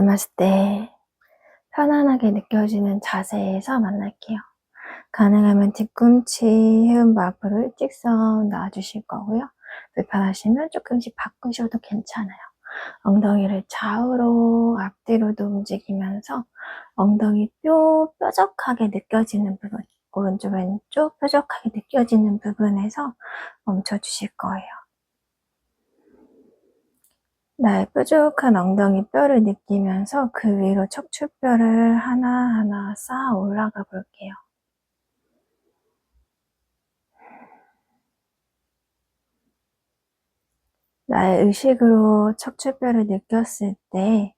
나마스테. 편안하게 느껴지는 자세에서 만날게요. 가능하면 뒤꿈치 헤음바 앞으로 일직선 놔주실 거고요. 불편하시면 조금씩 바꾸셔도 괜찮아요. 엉덩이를 좌우로 앞뒤로도 움직이면서 엉덩이 뼈 뾰족하게 느껴지는 부분, 오른쪽 왼쪽 뾰족하게 느껴지는 부분에서 멈춰 주실 거예요. 나의 뾰족한 엉덩이 뼈를 느끼면서 그 위로 척추뼈를 하나하나 쌓아 올라가 볼게요. 나의 의식으로 척추뼈를 느꼈을 때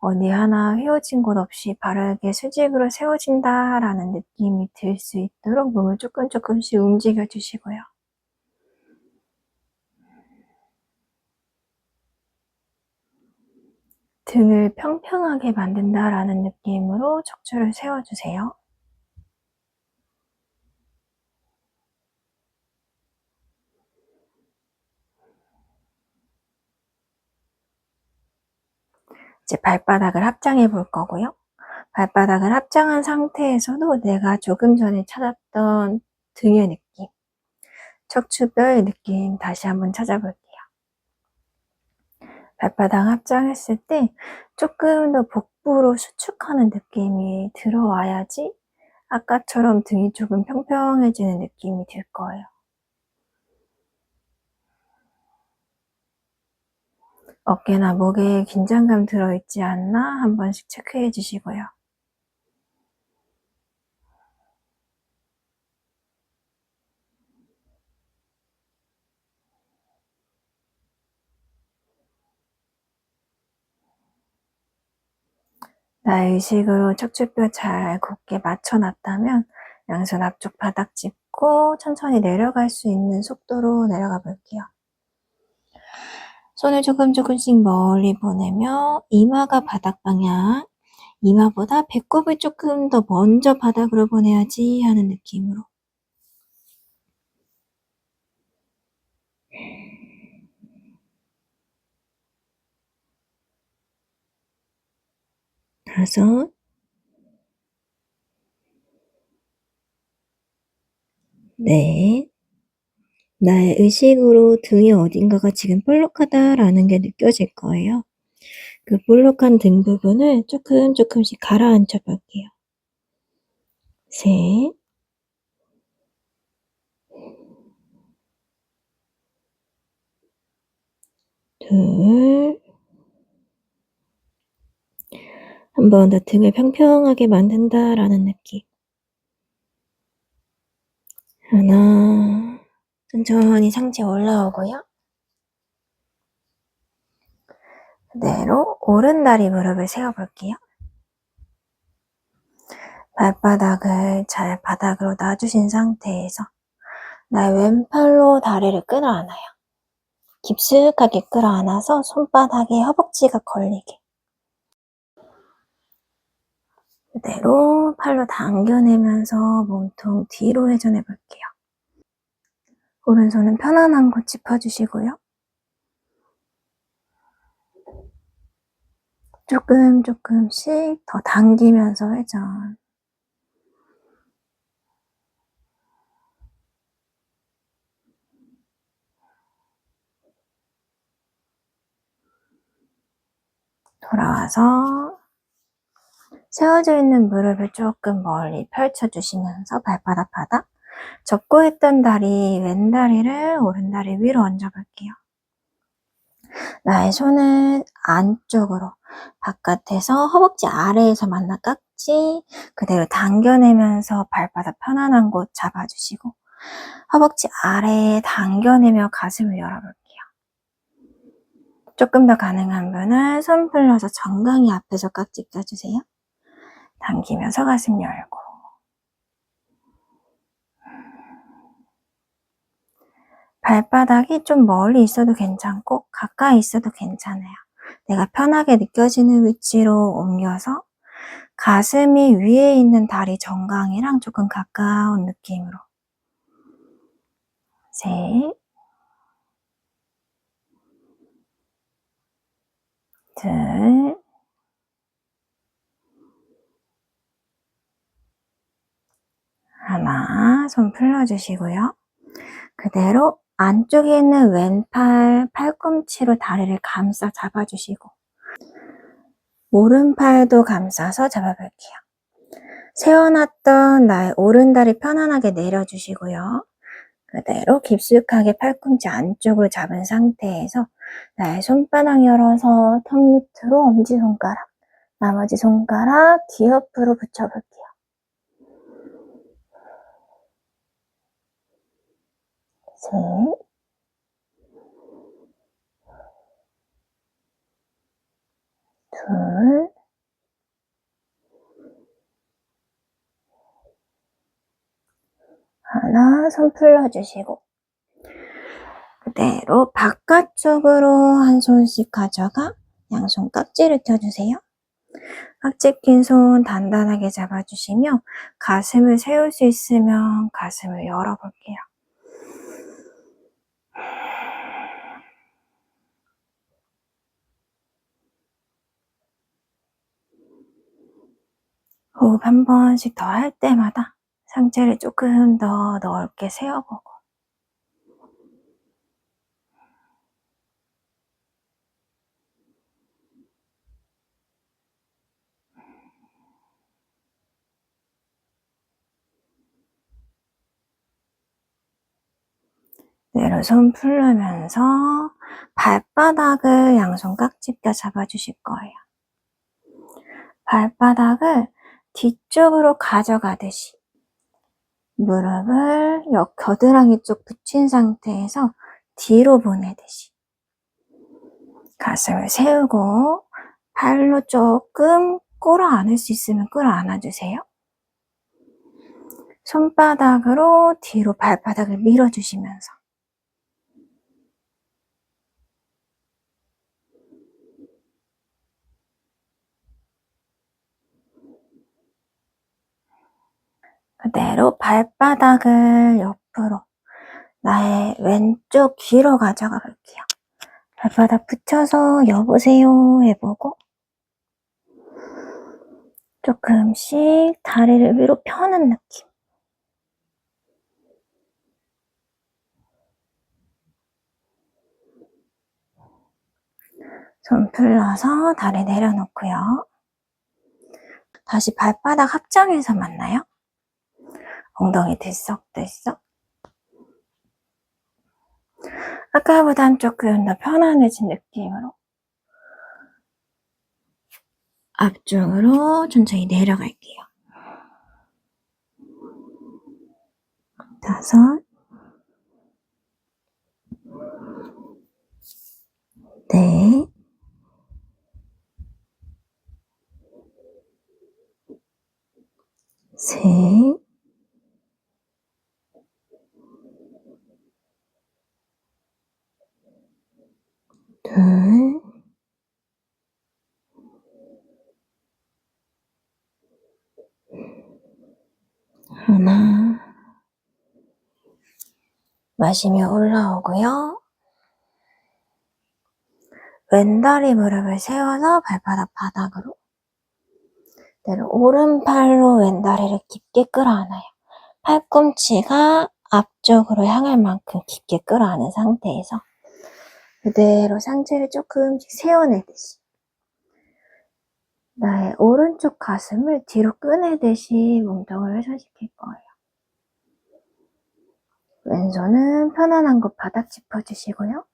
어디 하나 휘어진 곳 없이 바르게 수직으로 세워진다라는 느낌이 들 수 있도록 몸을 조금 조금씩 움직여 주시고요. 등을 평평하게 만든다라는 느낌으로 척추를 세워주세요. 이제 발바닥을 합장해 볼 거고요. 발바닥을 합장한 상태에서도 내가 조금 전에 찾았던 등의 느낌, 척추뼈의 느낌 다시 한번 찾아볼게요. 발바닥 합장했을 때 조금 더 복부로 수축하는 느낌이 들어와야지 아까처럼 등이 조금 평평해지는 느낌이 들 거예요. 어깨나 목에 긴장감 들어있지 않나 한 번씩 체크해 주시고요. 나의 의식으로 척추뼈 잘 곧게 맞춰놨다면 양손 앞쪽 바닥 짚고 천천히 내려갈 수 있는 속도로 내려가 볼게요. 손을 조금 조금씩 멀리 보내며 이마가 바닥 방향, 이마보다 배꼽을 조금 더 먼저 바닥으로 보내야지 하는 느낌으로. 다섯, 넷, 나의 의식으로 등의 어딘가가 지금 볼록하다라는 게 느껴질 거예요. 그 볼록한 등 부분을 조금 조금씩 가라앉혀 볼게요. 셋, 둘, 한번더 등을 평평하게 만든다라는 느낌. 하나, 천천히 상체 올라오고요. 그대로 오른다리 무릎을 세워볼게요. 발바닥을 잘 바닥으로 놔주신 상태에서 나의 왼팔로 다리를 끌어안아요. 깊숙하게 끌어안아서 손바닥에 허벅지가 걸리게. 그대로 팔로 당겨내면서 몸통 뒤로 회전해 볼게요. 오른손은 편안한 곳 짚어주시고요. 조금 조금씩 더 당기면서 회전. 돌아와서 세워져 있는 무릎을 조금 멀리 펼쳐주시면서 발바닥 바닥 접고 있던 다리 왼다리를 오른다리 위로 얹어볼게요. 나의 손을 안쪽으로 바깥에서 허벅지 아래에서 만나 깍지 그대로 당겨내면서 발바닥 편안한 곳 잡아주시고 허벅지 아래에 당겨내며 가슴을 열어볼게요. 조금 더 가능한 분은 손 풀러서 정강이 앞에서 깍지 껴주세요. 당기면서 가슴 열고. 발바닥이 좀 멀리 있어도 괜찮고 가까이 있어도 괜찮아요. 내가 편하게 느껴지는 위치로 옮겨서 가슴이 위에 있는 다리 정강이랑 조금 가까운 느낌으로. 셋. 둘, 손 풀어주시고요. 그대로 안쪽에 있는 왼팔 팔꿈치로 다리를 감싸 잡아주시고 오른팔도 감싸서 잡아볼게요. 세워놨던 나의 오른다리 편안하게 내려주시고요. 그대로 깊숙하게 팔꿈치 안쪽을 잡은 상태에서 나의 손바닥 열어서 턱 밑으로 엄지손가락, 나머지 손가락 귀 옆으로 붙여볼게요. 셋, 둘, 하나, 손 풀어주시고 그대로 바깥쪽으로 한 손씩 가져가 양손 깍지를 껴주세요. 깍지 낀 손 단단하게 잡아주시며 가슴을 세울 수 있으면 가슴을 열어볼게요. 호흡 한 번씩 더 할 때마다 상체를 조금 더 넓게 세워보고 내려 손 풀면서 발바닥을 양손 깍지뼈 잡아주실 거예요. 발바닥을 뒤쪽으로 가져가듯이 무릎을 옆 겨드랑이 쪽 붙인 상태에서 뒤로 보내듯이 가슴을 세우고 발로 조금 끌어 안을 수 있으면 끌어 안아주세요. 손바닥으로 뒤로 발바닥을 밀어주시면서 그대로 발바닥을 옆으로 나의 왼쪽 귀로 가져가 볼게요. 발바닥 붙여서 여보세요 해보고 조금씩 다리를 위로 펴는 느낌. 손 풀러서 다리 내려놓고요. 다시 발바닥 합장해서 만나요. 엉덩이 들썩들썩. 아까보단 조금 더 편안해진 느낌으로 앞쪽으로 천천히 내려갈게요. 다섯, 넷, 셋, 둘, 하나, 마시며 올라오고요. 왼다리 무릎을 세워서 발바닥 바닥으로 내려 오른팔로 왼다리를 깊게 끌어안아요. 팔꿈치가 앞쪽으로 향할 만큼 깊게 끌어안은 상태에서 그대로 상체를 조금씩 세워내듯이 나의 오른쪽 가슴을 뒤로 꺼내듯이 몸통을 회전시킬 거예요. 왼손은 편안한 곳 바닥 짚어주시고요.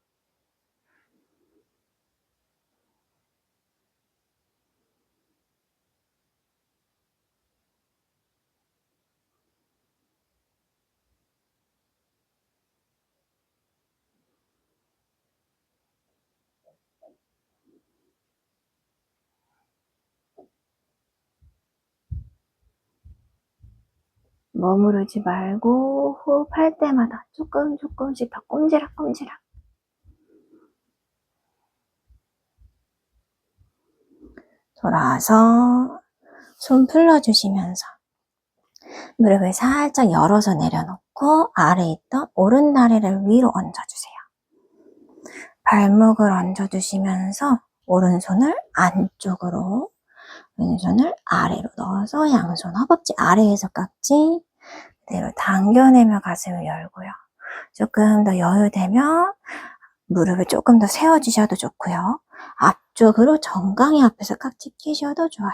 머무르지 말고 호흡할 때마다 조금 조금씩 더 꼼지락 꼼지락 돌아와서 손 풀러주시면서 무릎을 살짝 열어서 내려놓고 아래에 있던 오른 다리를 위로 얹어주세요. 발목을 얹어주시면서 오른손을 안쪽으로 왼손을 아래로 넣어서 양손 허벅지 아래에서 깍지 이대로 당겨내며 가슴을 열고요. 조금 더 여유되면 무릎을 조금 더 세워주셔도 좋고요. 앞쪽으로 정강이 앞에서 깍지 끼셔도 좋아요.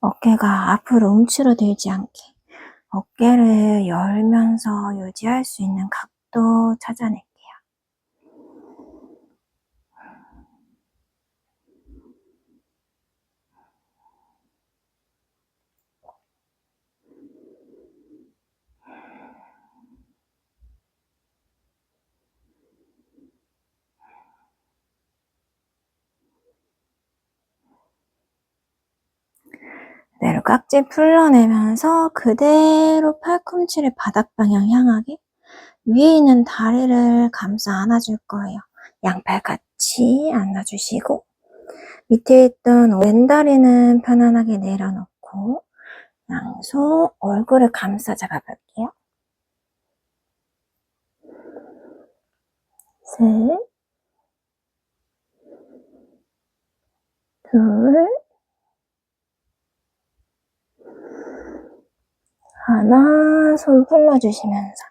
어깨가 앞으로 움츠러들지 않게 어깨를 열면서 유지할 수 있는 각도 찾아낼게요. 그대로 깍지 풀러내면서 그대로 팔꿈치를 바닥 방향 향하게 위에 있는 다리를 감싸 안아줄 거예요. 양팔 같이 안아주시고 밑에 있던 왼다리는 편안하게 내려놓고 양손 얼굴을 감싸 잡아볼게요. 셋, 둘, 손 풀러주시면서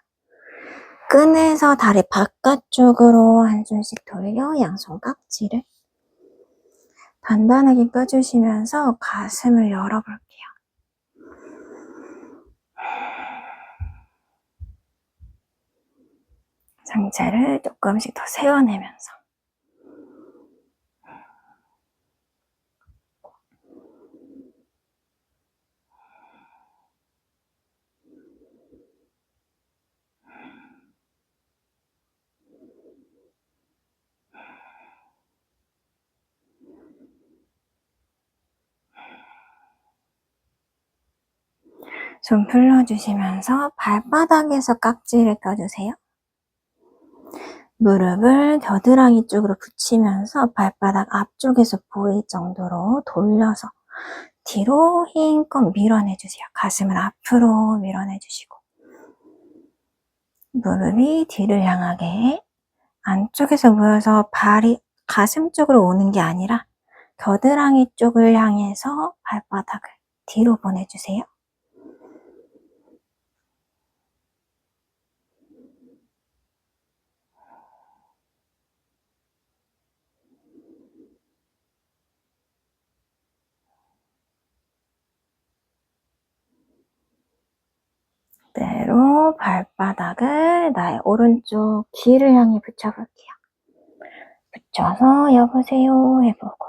끈에서 다리 바깥쪽으로 한 손씩 돌려 양손 깍지를 단단하게 껴주시면서 가슴을 열어볼게요. 상체를 조금씩 더 세워내면서 손 풀러주시면서 발바닥에서 깍지를 껴주세요. 무릎을 겨드랑이 쪽으로 붙이면서 발바닥 앞쪽에서 보일 정도로 돌려서 뒤로 힘껏 밀어내주세요. 가슴을 앞으로 밀어내주시고 무릎이 뒤를 향하게 안쪽에서 모여서 발이 가슴 쪽으로 오는 게 아니라 겨드랑이 쪽을 향해서 발바닥을 뒤로 보내주세요. 그대로 발바닥을 나의 오른쪽 귀를 향해 붙여볼게요. 붙여서 여보세요 해보고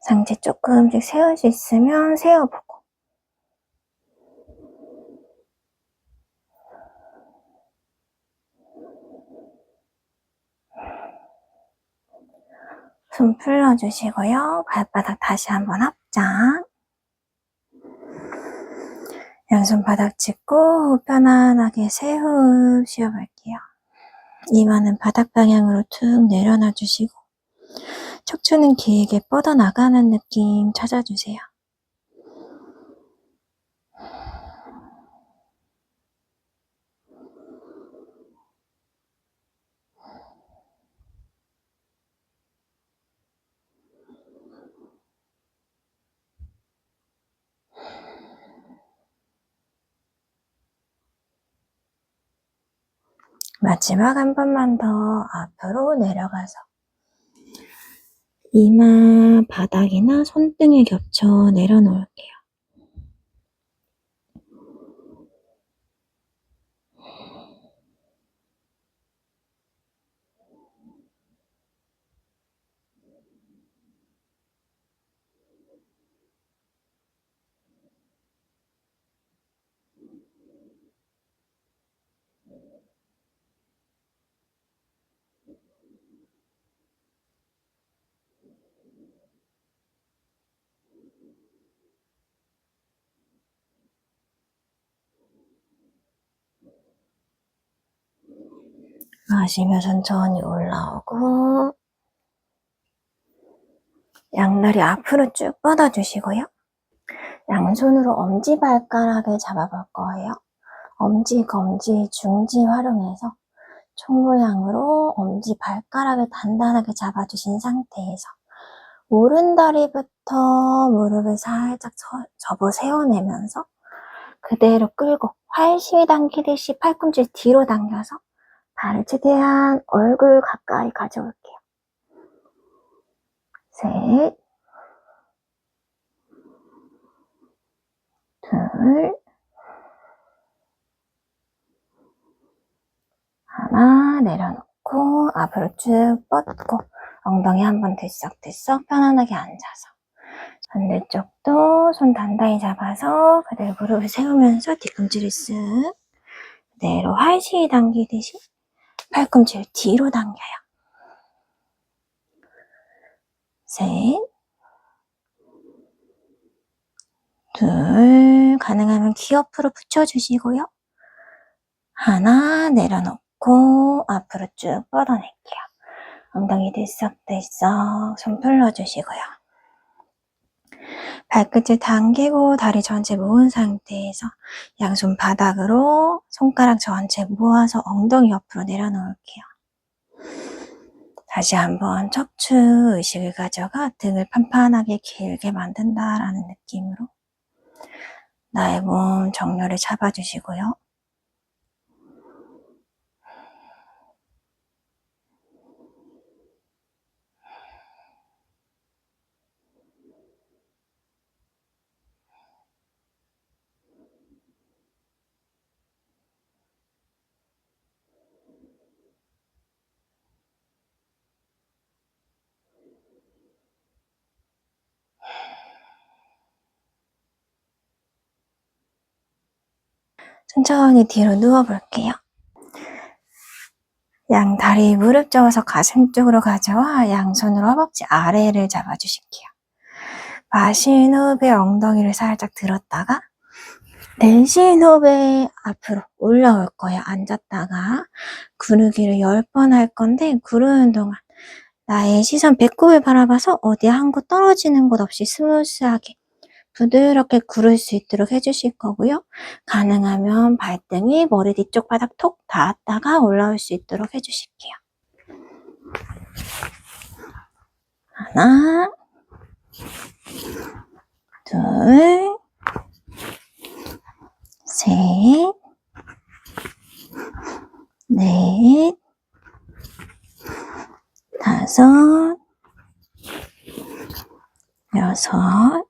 상체 조금씩 세울 수 있으면 세워보고 손 풀러주시고요. 발바닥 다시 한번 합장 양손 바닥 짚고 편안하게 세 호흡 쉬어볼게요. 이마는 바닥 방향으로 툭 내려놔 주시고 척추는 길게 뻗어나가는 느낌 찾아주세요. 마지막 한 번만 더 앞으로 내려가서 이마 바닥이나 손등에 겹쳐 내려놓을게요. 마시며 천천히 올라오고 양다리 앞으로 쭉 뻗어주시고요. 양손으로 엄지발가락을 잡아볼 거예요. 엄지, 검지, 중지 활용해서 총 모양으로 엄지 발가락을 단단하게 잡아주신 상태에서 오른다리부터 무릎을 살짝 저- 접어 세워내면서 그대로 끌고 활시 당기듯이 팔꿈치 뒤로 당겨서 발을 최대한 얼굴 가까이 가져올게요. 셋, 둘, 하나 내려놓고 앞으로 쭉 뻗고 엉덩이 한번 들썩들썩 편안하게 앉아서 반대쪽도 손 단단히 잡아서 그대로 무릎을 세우면서 뒤꿈치를 쓱 그대로 활시 당기듯이 팔꿈치를 뒤로 당겨요. 셋, 둘, 가능하면 귀 옆으로 붙여주시고요. 하나 내려놓고 앞으로 쭉 뻗어낼게요. 엉덩이 들썩들썩 손 풀러주시고요. 발끝을 당기고 다리 전체 모은 상태에서 양손 바닥으로 손가락 전체 모아서 엉덩이 옆으로 내려놓을게요. 다시 한번 척추 의식을 가져가 등을 판판하게 길게 만든다라는 느낌으로 나의 몸 정렬을 잡아주시고요. 천천히 뒤로 누워볼게요. 양 다리 무릎 저어서 가슴 쪽으로 가져와 양손으로 허벅지 아래를 잡아주실게요. 마신 호흡에 엉덩이를 살짝 들었다가 내쉬는 호흡에 앞으로 올라올 거예요. 앉았다가 구르기를 10번 할 건데 구르는 동안 나의 시선 배꼽을 바라봐서 어디 한 곳 떨어지는 곳 없이 스무스하게 부드럽게 구를 수 있도록 해주실 거고요. 가능하면 발등이 머리 뒤쪽 바닥 톡 닿았다가 올라올 수 있도록 해주실게요. 하나, 둘, 셋, 넷, 다섯, 여섯,